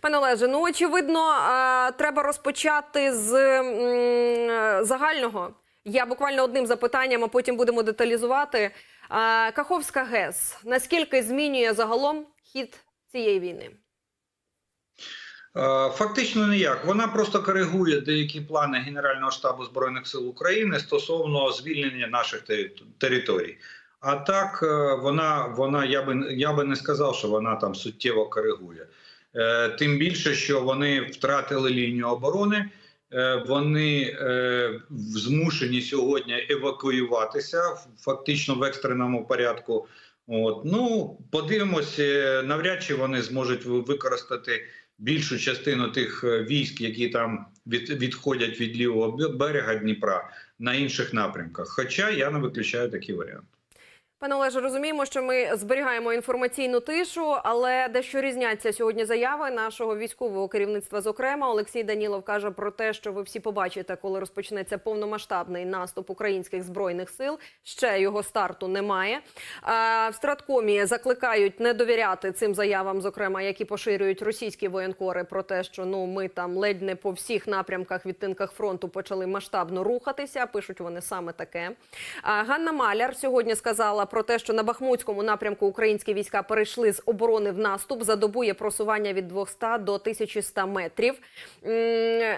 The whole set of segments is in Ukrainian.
Пане Олеже, ну очевидно, треба розпочати з загального. Я буквально одним запитанням, а потім будемо деталізувати. Каховська ГЕС наскільки змінює загалом хід цієї війни? Фактично ніяк. Вона просто коригує деякі плани Генерального штабу збройних сил України стосовно звільнення наших територій. А так, е, вона, вона я би я би не сказав, що вона там суттєво коригує. Е, Тим більше, що вони втратили лінію оборони. е, Вони е, змушені сьогодні евакуюватися фактично в екстреному порядку. От ну подивимось, навряд чи вони зможуть використати більшу частину тих військ, які там від, відходять від лівого берега Дніпра на інших напрямках. Хоча я не виключаю такий варіант. Пане Олеже, розуміємо, що ми зберігаємо інформаційну тишу, але дещо різняться сьогодні заяви нашого військового керівництва. Зокрема, Олексій Данілов каже про те, що ви всі побачите, коли розпочнеться повномасштабний наступ українських збройних сил. Ще його старту немає. В Страткомі закликають не довіряти цим заявам, зокрема, які поширюють російські воєнкори, про те, що ну ми там ледь не по всіх напрямках відтинках фронту почали масштабно рухатися. Пишуть вони саме таке. Ганна Маляр сьогодні сказала про те, що на Бахмутському напрямку українські війська перейшли з оборони в наступ. За добу є просування від 200 до 1100 метрів.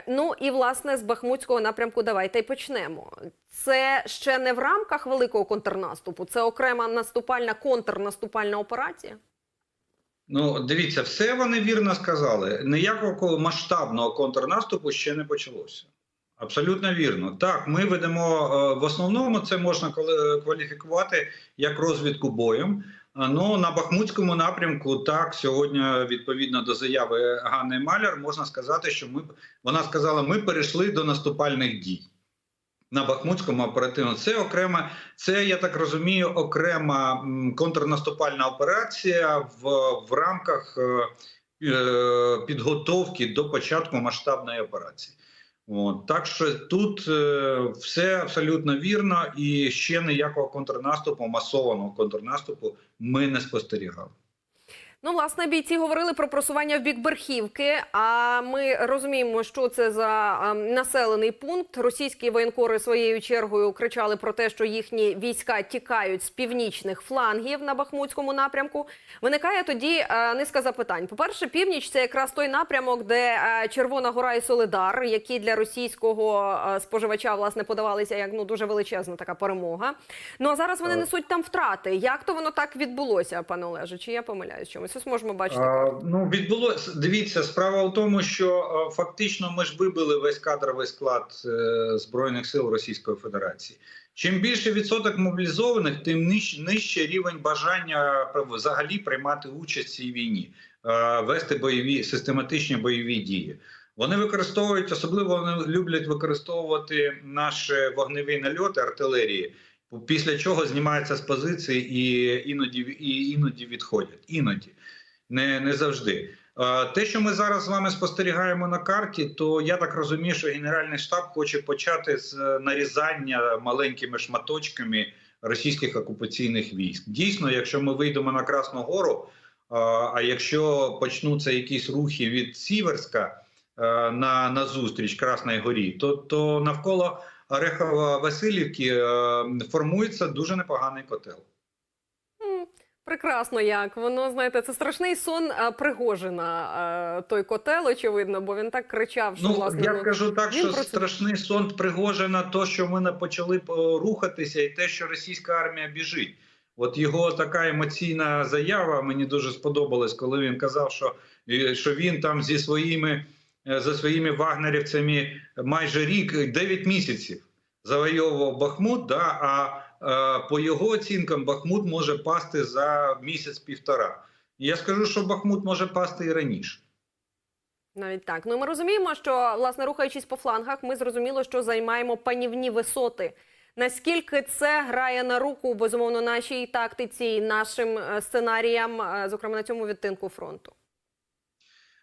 Ну і власне з Бахмутського напрямку давайте й почнемо. Це ще не в рамках великого контрнаступу, це окрема наступальна контрнаступальна операція. Ну дивіться, все вони вірно сказали. Ніякого масштабного контрнаступу ще не почалося. Абсолютно вірно. Так, ми ведемо е, в основному це можна кваліфікувати як розвідку боєм. А, Ну на Бахмутському напрямку, так сьогодні, відповідно до заяви Ганни Маляр, можна сказати, що ми вона сказала, ми перейшли до наступальних дій на Бахмутському оперативно. Це окрема, це я так розумію, окрема контрнаступальна операція в, в рамках е, е, підготовки до початку масштабної операції. От, так що тут е, все абсолютно вірно, і ще ніякого контрнаступу, масованого контрнаступу ми не спостерігали. Ну, власне, бійці говорили про просування в бік Берхівки. А ми розуміємо, що це за ем, населений пункт. Російські воєнкори своєю чергою кричали про те, що їхні війська тікають з північних флангів на Бахмутському напрямку. Виникає тоді е, низка запитань. По перше, північ це якраз той напрямок, де е, Червона Гора і Солидар, які для російського е, споживача власне подавалися як ну дуже величезна така перемога. Ну а зараз вони несуть там втрати. Як то воно так відбулося, пане Олеже? Чи я помиляюсь чомусь? Ось можемо бачити. А, ну відбулося. Дивіться, справа в тому, що е, фактично ми ж вибили весь кадровий склад е, збройних сил Російської Федерації. Чим більше відсоток мобілізованих, тим нижче, рівень бажання взагалі приймати участь в цій війні, е, вести бойові систематичні бойові дії. Вони використовують особливо вони люблять використовувати наш вогневий нальот артилерії. Після чого знімаються з позиції і іноді і іноді відходять. Іноді не, не завжди. Те, що ми зараз з вами спостерігаємо на карті, то я так розумію, що Генеральний штаб хоче почати з е, нарізання маленькими шматочками російських окупаційних військ. Дійсно, якщо ми вийдемо на Красну Гору, а якщо почнуться якісь рухи від Сіверська е, на, на зустріч Красній Горі, то, то навколо Орехова Васильівки е, формується дуже непоганий котел. Прекрасно, як воно знаєте, це страшний сон Пригожина. той котел, очевидно, бо він так кричав, що Ну власне я ну, скажу так, він що про страшний сон Пригожина, то що ми не почали е, рухатися, і те, що російська армія біжить. От його така емоційна заява мені дуже сподобалась, коли він казав, що, е, що він там зі своїми е, за своїми вагнерівцями майже рік, 9 місяців завойовував Бахмут. Да, а е, по його оцінкам Бахмут може пасти за місяць-півтора. Я скажу, що Бахмут може пасти і раніше. навіть так. Ну ми розуміємо, що власне рухаючись по флангах, ми зрозуміло, що займаємо панівні висоти. Наскільки це грає на руку безумовно нашій тактиці, нашим е, сценаріям, е, зокрема на цьому відтинку фронту?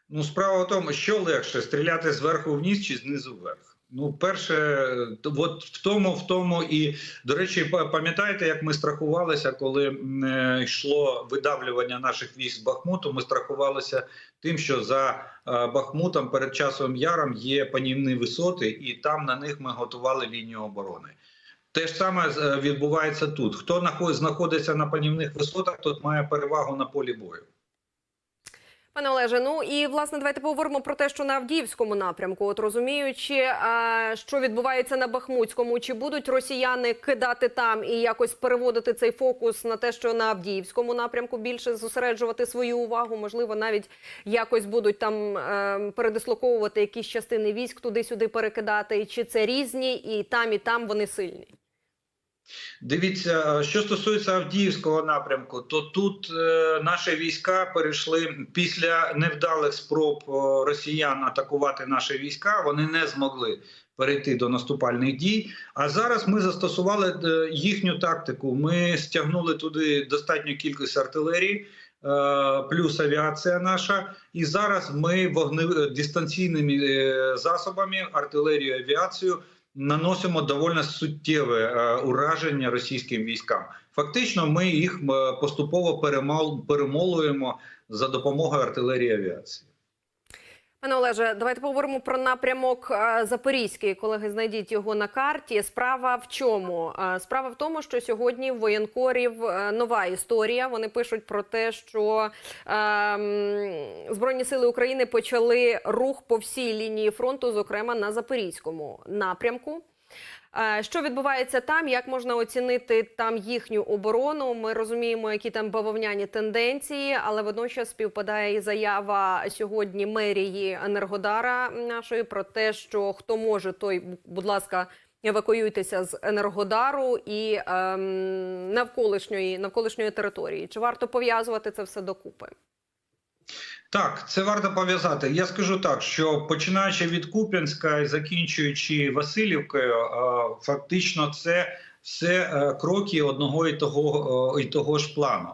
Ну, справа в тому, що легше стріляти зверху вниз чи знизу вверх. Ну, перше, от в тому, в тому і до речі, пам'ятаєте, як ми страхувалися, коли е, йшло видавлювання наших військ з Бахмуту? Ми страхувалися тим, що за е, Бахмутом перед часом яром є панівні висоти, і там на них ми готували лінію оборони. Те ж саме е, відбувається тут. Хто нахо- знаходиться на панівних висотах, тот має перевагу на полі бою. Пане Олеже, ну і власне давайте поговоримо про те, що на Авдіївському напрямку, от розуміючи, а, що відбувається на Бахмутському, чи будуть росіяни кидати там і якось переводити цей фокус на те, що на Авдіївському напрямку більше зосереджувати свою увагу, можливо, навіть якось будуть там е, передислоковувати якісь частини військ туди-сюди перекидати, чи це різні, і там, і там вони сильні. Дивіться, що стосується Авдіївського напрямку, то тут е, наші війська перейшли після невдалих спроб е, росіян атакувати наші війська. Вони не змогли перейти до наступальних дій. А зараз ми застосували е, їхню тактику. Ми стягнули туди достатню кількість артилерії. е, Плюс авіація наша, і зараз ми вогне дистанційними засобами, артилерію, авіацію наносимо доволі суттєве е, ураження російським військам. Фактично, ми їх е, поступово перемолуємо за допомогою артилерії авіації. Пане Олеже, давайте поговоримо про напрямок е, Запорізький. Колеги, знайдіть його на карті. Справа в чому? Е, Справа в тому, що сьогодні в воєнкорів е, нова історія. Вони пишуть про те, що ем, Збройні сили України почали рух по всій лінії фронту, зокрема на Запорізькому напрямку. Е, Що відбувається там? Як можна оцінити там їхню оборону? Ми розуміємо, які там бавовняні тенденції, але водночас співпадає і заява сьогодні мерії Енергодара нашої про те, що хто може, той, будь ласка, евакуюйтеся з Енергодару і ем, навколишньої навколишньої території. Чи варто пов'язувати це все докупи? Так, це варто пов'язати. Я скажу так, що починаючи від Куп'янська і закінчуючи Васильівкою, е, фактично це все е, кроки одного і того, е, і того ж плану.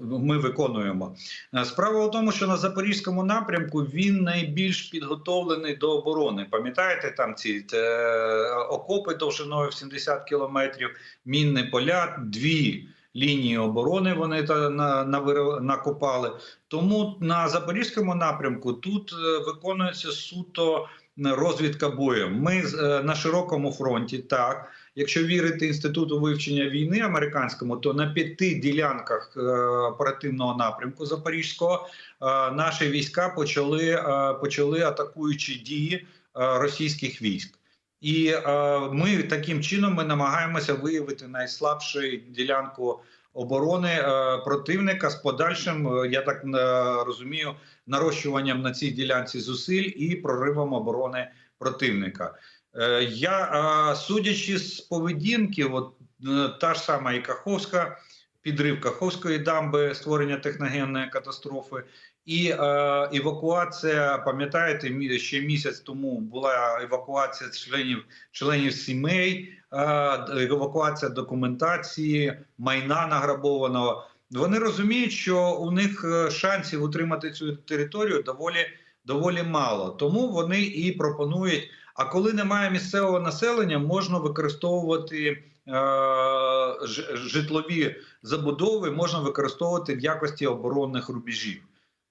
Ми виконуємо справа в тому, що на запорізькому напрямку він найбільш підготовлений до оборони. Пам'ятаєте, там ці окопи довжиною в 70 кілометрів, мінні поля, дві лінії оборони. Вони та на, на, накопали. Тому на запорізькому напрямку тут е, виконується суто розвідка бою. Ми е, на широкому фронті, так якщо вірити інституту вивчення війни американському, то на п'яти ділянках е, оперативного напрямку запорізького наші війська почали, почали атакуючі дії російських військ. І е, ми таким чином ми намагаємося виявити найслабшу ділянку оборони е, противника з подальшим, е, я так е, розумію, нарощуванням на цій ділянці зусиль і проривом оборони противника. Е, Я е, судячи з поведінки, от е, та ж сама і Каховська, підрив Каховської дамби, створення техногенної катастрофи. І е, евакуація, пам'ятаєте, ще місяць тому була евакуація членів членів сімей, е, евакуація документації, майна награбованого. Вони розуміють, що у них е, шансів утримати цю територію доволі доволі мало. Тому вони і пропонують. А коли немає місцевого населення, можна використовувати житлові забудови, можна використовувати в якості оборонних рубежів.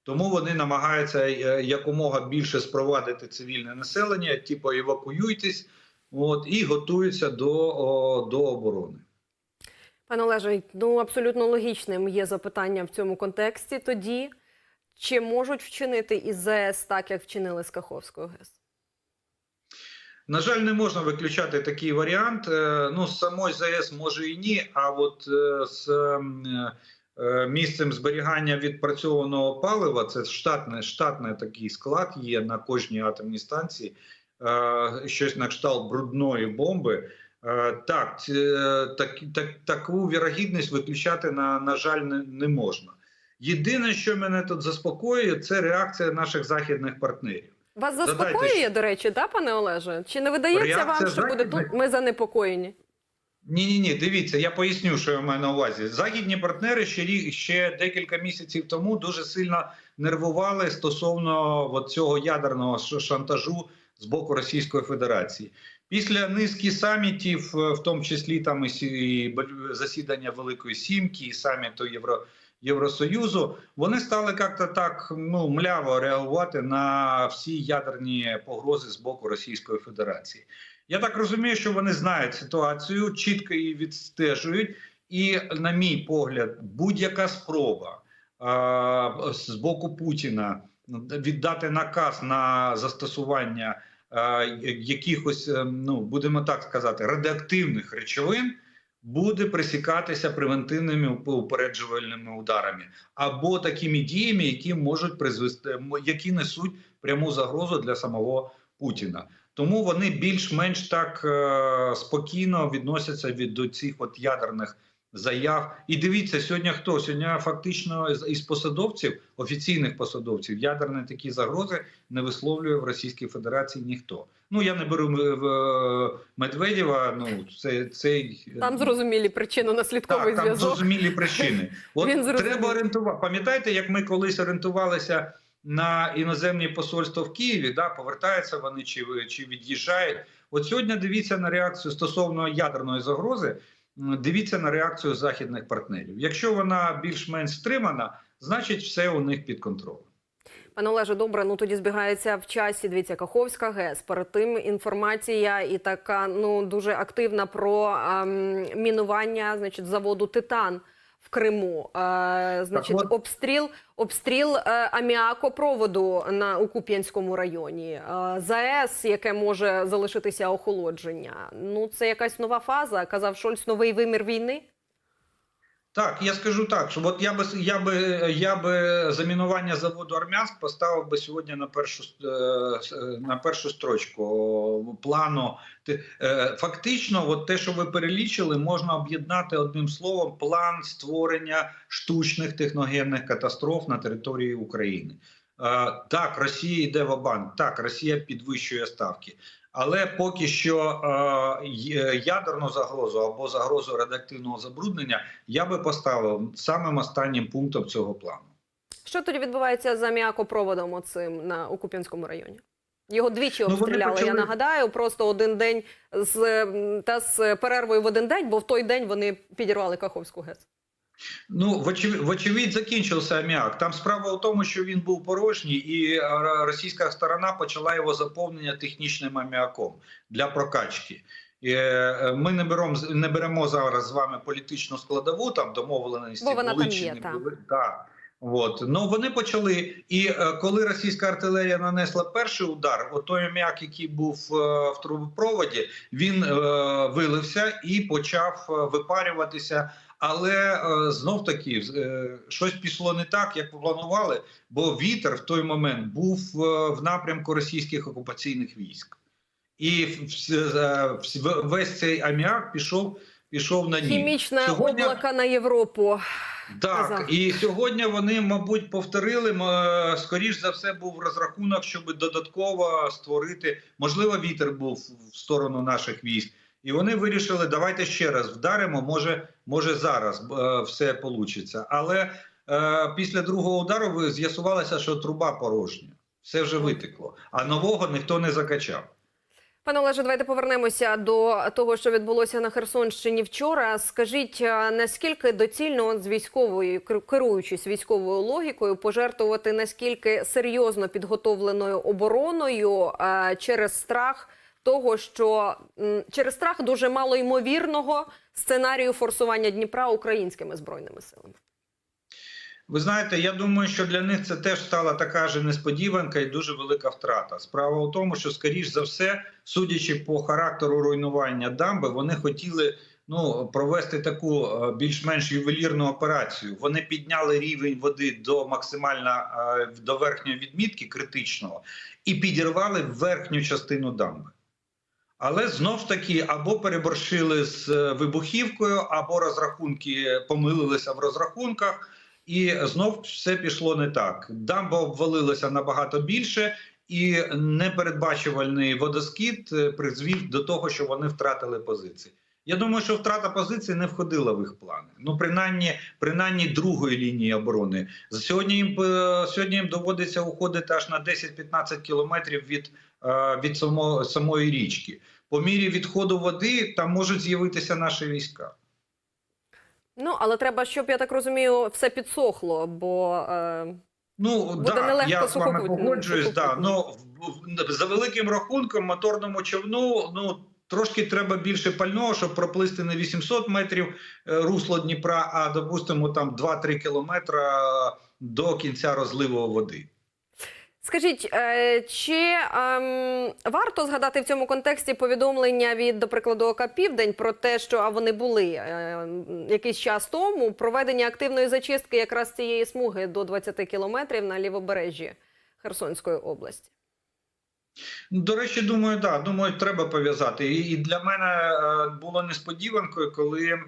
Тому вони намагаються е, якомога більше спровадити цивільне населення, типу евакуюйтесь, от і готуються до, о, до оборони. Пане Олеже, ну абсолютно логічним є запитання в цьому контексті. Тоді чи можуть вчинити із ЗС так, як вчинили з Каховською ГЕС? На жаль, не можна виключати такий варіант. Е, Ну, з самої ЗАЕС може і ні. А от е, з місцем зберігання відпрацьованого палива це штатний, штатний такий склад є на кожній атомній станції, е, щось на кшталт брудної бомби. Е, Так, е, так, так, таку вірогідність виключати на, на жаль не, не можна. Єдине, що мене тут заспокоює, це реакція наших західних партнерів. Вас Задайте заспокоює, до речі, да, пане Олеже? Чи не видається Реакція вам, що буде тут? Ми занепокоєні? Ні, ні, ні, дивіться, я поясню, що я маю на увазі. Західні партнери ще рі- ще декілька місяців тому дуже сильно нервували стосовно от цього ядерного шантажу з боку Російської Федерації. Після низки самітів, е, в тому числі там і засідання Великої Сімки, і саміту Євро, Євросоюзу, вони стали як-то так ну мляво реагувати на всі ядерні погрози з боку Російської Федерації. Я так розумію, що вони знають ситуацію, чітко її відстежують, і, на мій погляд, будь-яка спроба а, з боку Путіна віддати наказ на застосування а, якихось, е, ну будемо так сказати, радіоактивних речовин. Буде пресікатися превентивними упереджувальними ударами або такими діями, які можуть призвести, які несуть пряму загрозу для самого Путіна. Тому вони більш-менш так е, спокійно відносяться від до цих от ядерних заяв. І дивіться, сьогодні хто сьогодні фактично із посадовців, офіційних посадовців, ядерні такі загрози не висловлює в Російській Федерації ніхто. Ну я не беру е, в- Медведєва. Ну це цей Там зрозумілі причинно-наслідковий так, там зв'язок. зрозумілі причини. От треба орієнтувати. Пам'ятаєте, як ми колись орієнтувалися на іноземні посольства в Києві? Да, повертаються вони чи, чи від'їжджають. От сьогодні дивіться на реакцію стосовно ядерної загрози. Дивіться на реакцію західних партнерів. Якщо вона більш-менш стримана, значить все у них під контролем. Пане Олеже, добре, ну тоді збігається в часі. Дивіться, Каховська ГЕС. Перед тим інформація і така ну дуже активна про ем, мінування, значить, заводу Титан в Криму. Е, значить, так, обстріл, обстріл е, аміакопроводу на у Куп'янському районі. Е, ЗАЕС, яке може залишитися охолодження. Ну це якась нова фаза. Казав Шольц, новий вимір війни. Так, я скажу так, що от я би я би я би замінування заводу Армянськ поставив би сьогодні на першу е, е, на першу строчку плану. Е, Фактично, от те, що ви перелічили, можна об'єднати одним словом план створення штучних техногенних катастроф на території України. Так, Росія йде в банк так, Росія підвищує ставки. Але поки що е, ядерну загрозу або загрозу радіоактивного забруднення я би поставив самим останнім пунктом цього плану. Що тоді відбувається з аміакопроводом оцим на у Куп'янському районі? Його двічі Ну, обстріляли. Я нагадаю, просто один день з та з перервою в один день, бо в той день вони підірвали Каховську ГЕС. Ну, вочевидь, закінчився аміак. Там справа в тому, що він був порожній, і е, російська сторона почала його заповнення технічним аміаком для прокачки. Е, Ми не беремо не беремо зараз з вами політичну складову там домовленості. Бо вона були там є, та. були. От ну вони почали, і е, коли російська артилерія нанесла перший удар, отой аміак, який був в трубопроводі, він е, вилився і почав випарюватися. Але е, знов таки е, щось пішло не так, як планували, бо вітер в той момент був е, в напрямку російських окупаційних військ, і весь цей аміак пішов, пішов на ні. Хімічне Сьогодні- облако на Європу. так, казав. і сьогодні вони, мабуть, повторили. Скоріш за все, був розрахунок, щоб додатково створити. Можливо, вітер був в сторону наших військ, і вони вирішили, давайте ще раз вдаримо. Може, може зараз е, все получиться. Але е, після другого удару з'ясувалося, що труба порожня, все вже витекло, а нового ніхто не закачав. Пане Олеже, давайте повернемося до того, що відбулося на Херсонщині вчора. Скажіть, е, наскільки доцільно з військовою кер- керуючись військовою логікою, пожертвувати наскільки серйозно підготовленою обороною е, через страх того, що через страх дуже мало ймовірного сценарію форсування Дніпра українськими збройними силами? Ви знаєте, я думаю, що для них це теж стала така ж несподіванка і дуже велика втрата. Справа в тому, що, скоріш за все, судячи по характеру руйнування дамби, вони хотіли ну, провести таку е, більш-менш ювелірну операцію. Вони підняли рівень води до максимально е, до верхньої відмітки критичного і підірвали верхню частину дамби. Але знов таки або переборщили з е, вибухівкою, або розрахунки помилилися в розрахунках. І знов все пішло не так. Дамба обвалилася набагато більше, і непередбачувальний водоскід е, призвів до того, що вони втратили позиції. Я думаю, що втрата позицій не входила в їх плани. Ну, принаймні, принаймні другої лінії оборони. Сьогодні їм е, сьогодні їм доводиться уходити аж на 10-15 кілометрів від, від само, самої річки. По мірі відходу води там можуть з'явитися наші війська. Ну але треба, щоб я так розумію, все підсохло, бо е, Ну Буде да, нелегко я з вами погоджуюсь. Да, ну за великим рахунком, моторному човну, ну трошки треба більше пального, щоб проплисти не 800 метрів е, русло Дніпра, а допустимо там 2-3 кілометра до кінця розливу води. Скажіть, е, чи ем, варто згадати в цьому контексті повідомлення від, до прикладу, ОК «Південь» про те, що а вони були е, якийсь час тому проведення активної зачистки якраз цієї смуги до 20 кілометрів на лівобережжі Херсонської області? До речі, думаю, да, думаю, треба пов'язати. І, для мене е, було несподіванкою, коли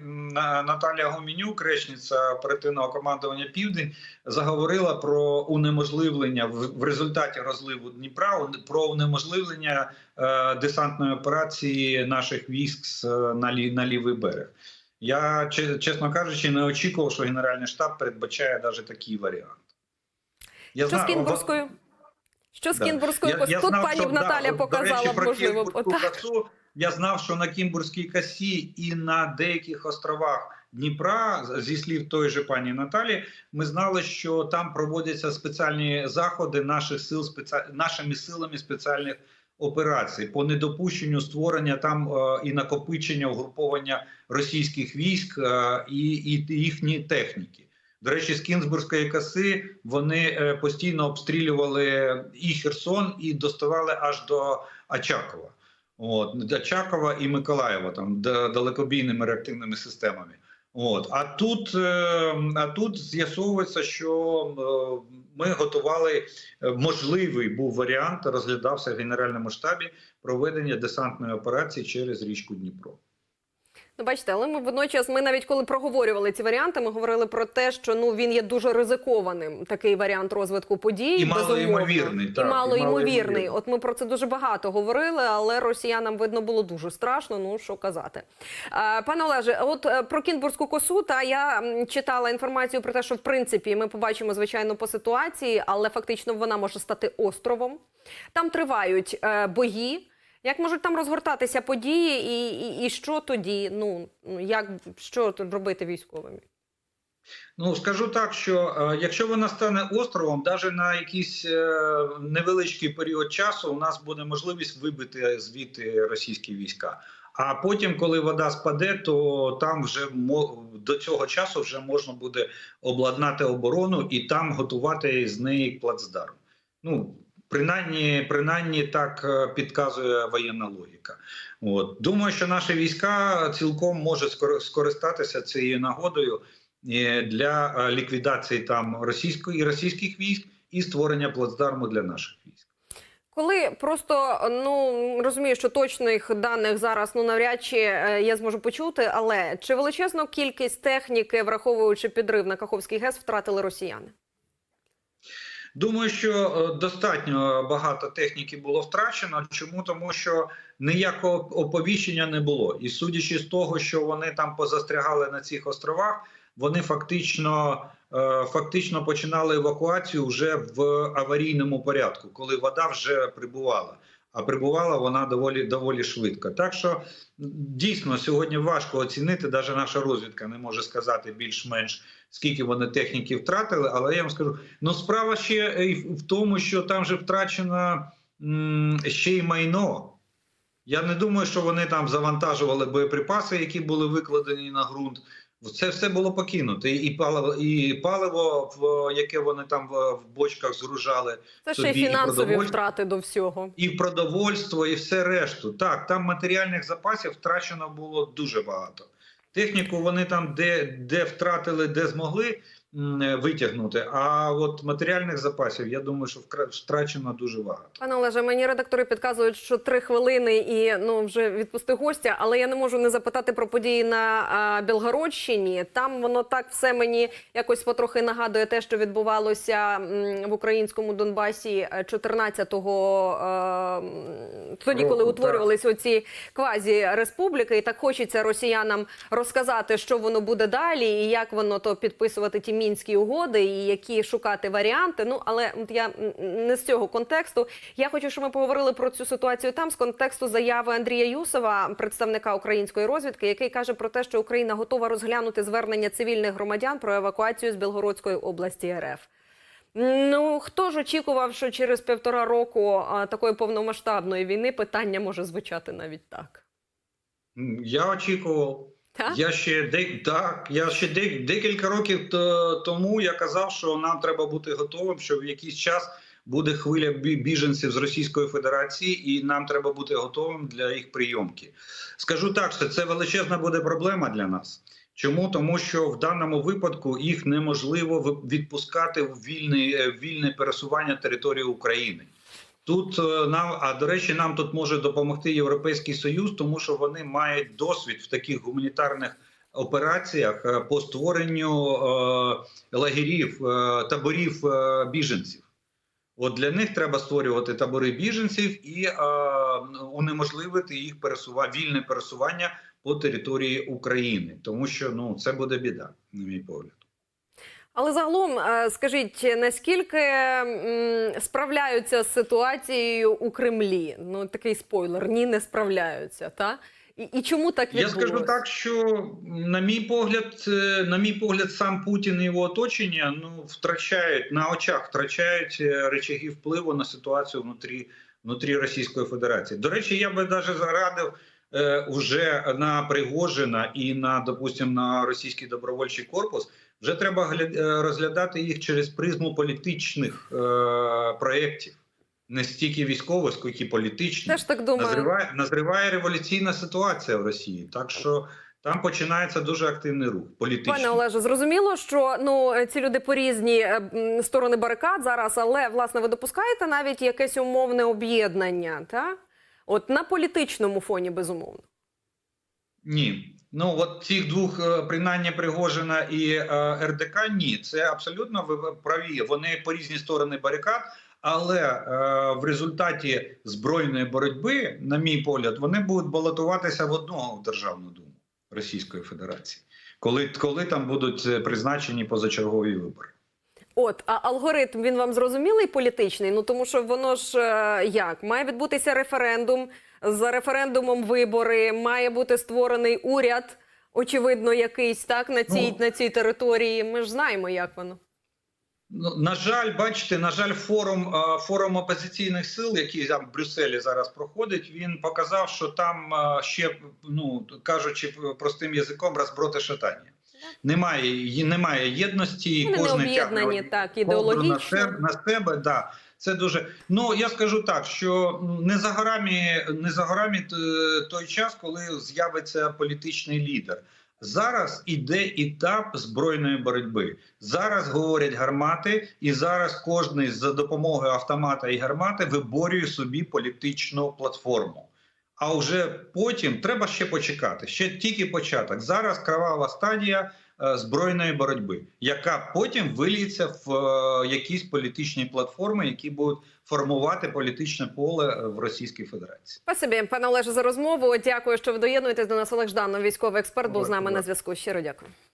Наталія Гомінюк, речниця оперативного командування Південь, заговорила про унеможливлення в, результаті розливу Дніпра, про унеможливлення е, десантної операції наших військ е, на, лі, на лівий берег. Я, чесно кажучи, не очікував, що Генеральний штаб передбачає навіть такий варіант. Я Що з знаю, Кінбурзькою? Що з Да. Кінбурзькою? Я Тут знав, пані що, Наталя да, показала речі, б, про можливо, косу. Я знав, що на Кімбурзькій косі і на деяких островах Дніпра, зі слів тої же пані Наталі, ми знали, що там проводяться спеціальні заходи наших сил спеці... нашими силами спеціальних операцій по недопущенню створення там е, і накопичення угруповання російських військ е, і, і їхні техніки. До речі, з Кінзбурзької коси вони е, постійно обстрілювали і Херсон, і доставали аж до Очакова. От Очакова і Миколаєва, там далекобійними реактивними системами. От а тут, е, а тут з'ясовується, що е, ми готували можливий був варіант, розглядався в генеральному штабі проведення десантної операції через річку Дніпро. Ну, бачите, але ми водночас, ми навіть коли проговорювали ці варіанти, ми говорили про те, що ну він є дуже ризикованим. Такий варіант розвитку подій І безумовно. малоймовірний, і так, і малоймовірний. малоймовірний. От ми про це дуже багато говорили, але росіянам видно було дуже страшно. Ну що казати, пане Олеже, от е, про Кінбурзьку косу, та я читала інформацію про те, що в принципі ми побачимо звичайно по ситуації, але фактично вона може стати островом. Там тривають е, бої. Як можуть там розгортатися події, і, і, і що тоді? Ну як що робити військовим? Ну скажу так, що е, якщо вона стане островом, навіть на якийсь е, невеличкий період часу у нас буде можливість вибити звідти російські війська. А потім, коли вода спаде, то там вже до цього часу вже можна буде обладнати оборону і там готувати з неї плацдарм. Ну принаймні, принаймні так е, підказує воєнна логіка. От думаю, що наші війська цілком скор- скористатися цією нагодою е, для е, ліквідації там російської і російських військ і створення плацдарму для наших військ. Коли просто ну розумію, що точних даних зараз ну навряд чи я зможу почути, але чи величезну кількість техніки, враховуючи підрив на Каховський ГЕС, втратили росіяни? Думаю, що е, достатньо багато техніки було втрачено. Чому тому, що ніякого оповіщення не було, і судячи з того, що вони там позастрягали на цих островах, вони фактично, е, фактично починали евакуацію вже в аварійному порядку, коли вода вже прибувала. А прибувала вона доволі доволі швидко. Так що дійсно сьогодні важко оцінити. навіть наша розвідка не може сказати більш-менш скільки вони техніки втратили. Але я вам скажу, ну справа ще і в тому, що там же втрачено м, ще й майно. Я не думаю, що вони там завантажували боєприпаси, які були викладені на ґрунт. Це все було покинуто. І паливо, і паливо, в яке вони там в, бочках згружали, Це ще й Собі і фінансові продовольство. втрати до всього. і продовольство, і все решту. Так, там матеріальних запасів втрачено було дуже багато. Техніку вони там, де, де втратили, де змогли, витягнути. А от матеріальних запасів, я думаю, що вкра- втрачено дуже багато. Пане Олеже, мені редактори підказують, що три хвилини і ну вже відпусти гостя, але я не можу не запитати про події на а, Білгородщині. Там воно так все мені якось потрохи нагадує те, що відбувалося м, в українському Донбасі е, 14-го, е, тоді, коли Року, утворювалися оці квазі республіки, і так хочеться росіянам розказати, що воно буде далі, і як воно то підписувати ті мінські угоди, і які шукати варіанти. Ну але от я не з цього контексту. Я хочу, щоб ми поговорили про цю ситуацію там з контексту заяви Андрія Юсова, представника української розвідки, який каже про те, що Україна готова розглянути звернення цивільних громадян про евакуацію з Білгородської області РФ. Ну хто ж очікував, що через півтора року такої повномасштабної війни питання може звучати навіть так? Я очікував. Так? Я ще де так. Я ще де, декілька років тому я казав, що нам треба бути готовим, що в якийсь час буде хвиля біженців з Російської Федерації, і нам треба бути готовим для їх прийомки. Скажу так, що це величезна буде проблема для нас. Чому тому, що в даному випадку їх неможливо відпускати в вільне, вільне пересування території України. Тут е, нам, а до речі, нам тут може допомогти Європейський Союз, тому що вони мають досвід в таких гуманітарних операціях е, по створенню е, лагерів, е, таборів е, біженців. От для них треба створювати табори біженців і е, унеможливити їх пересування, вільне пересування по території України, тому що ну це буде біда, на мій погляд. Але загалом, е, скажіть, наскільки справляються з ситуацією у Кремлі? Ну такий спойлер, ні, не справляються, та? І, і чому так Я скажу так, що на мій погляд, е, на мій погляд, сам Путін і його оточення ну втрачають на очах, втрачають е, речаги впливу на ситуацію внутрі, внутрі Російської Федерації. До речі, я би навіть зарадив уже на Пригожина і на допустим на російський добровольчий корпус. Вже треба е, розглядати їх через призму політичних е, проєктів, не стільки військових, скільки політичних. Теж так думаю. Назріває, назріває революційна ситуація в Росії, так що там починається дуже активний рух політичний. Пане Олеже, зрозуміло, що ну ці люди по різні е, сторони барикад зараз, але власне ви допускаєте навіть якесь умовне об'єднання, та? От на політичному фоні, безумовно. Ні. Ну от цих двох, е, принаймні Пригожина і е, РДК, ні, це абсолютно ви праві. Вони по різні сторони барикад, але е, в результаті збройної боротьби, на мій погляд, вони будуть балотуватися в в Державну думу Російської Федерації, коли, коли там будуть е, призначені позачергові вибори. От, а алгоритм він вам зрозумілий політичний? Ну тому що воно ж е, як має відбутися референдум. За референдумом вибори має бути створений уряд, очевидно, якийсь так на цій Ну. на цій території. Ми ж знаємо, як воно. Ну, на жаль, бачите, на жаль, форум е, форум опозиційних сил, який там в Брюсселі зараз проходить, він показав, що там е, ще ну кажучи простим язиком, розброти шатання. Немає немає єдності, не кожен тягне так ідеологічно. себе, на себе. Да. Це дуже ну я скажу так, що не за горами, не за горами той час, коли з'явиться політичний лідер. Зараз іде етап збройної боротьби. Зараз говорять гармати, і зараз кожен за допомогою автомата і гармати виборює собі політичну платформу. А вже потім треба ще почекати. Ще тільки початок. Зараз кровава стадія е, збройної боротьби, яка потім виліється в е, якісь політичні платформи, які будуть формувати політичне поле е, в Російській Федерації. Спасибі, пане Олеже, за розмову. Дякую, що ви доєднуєтесь до нас. Олег Жданов, військовий експерт, був з нами на зв'язку. Щиро дякую.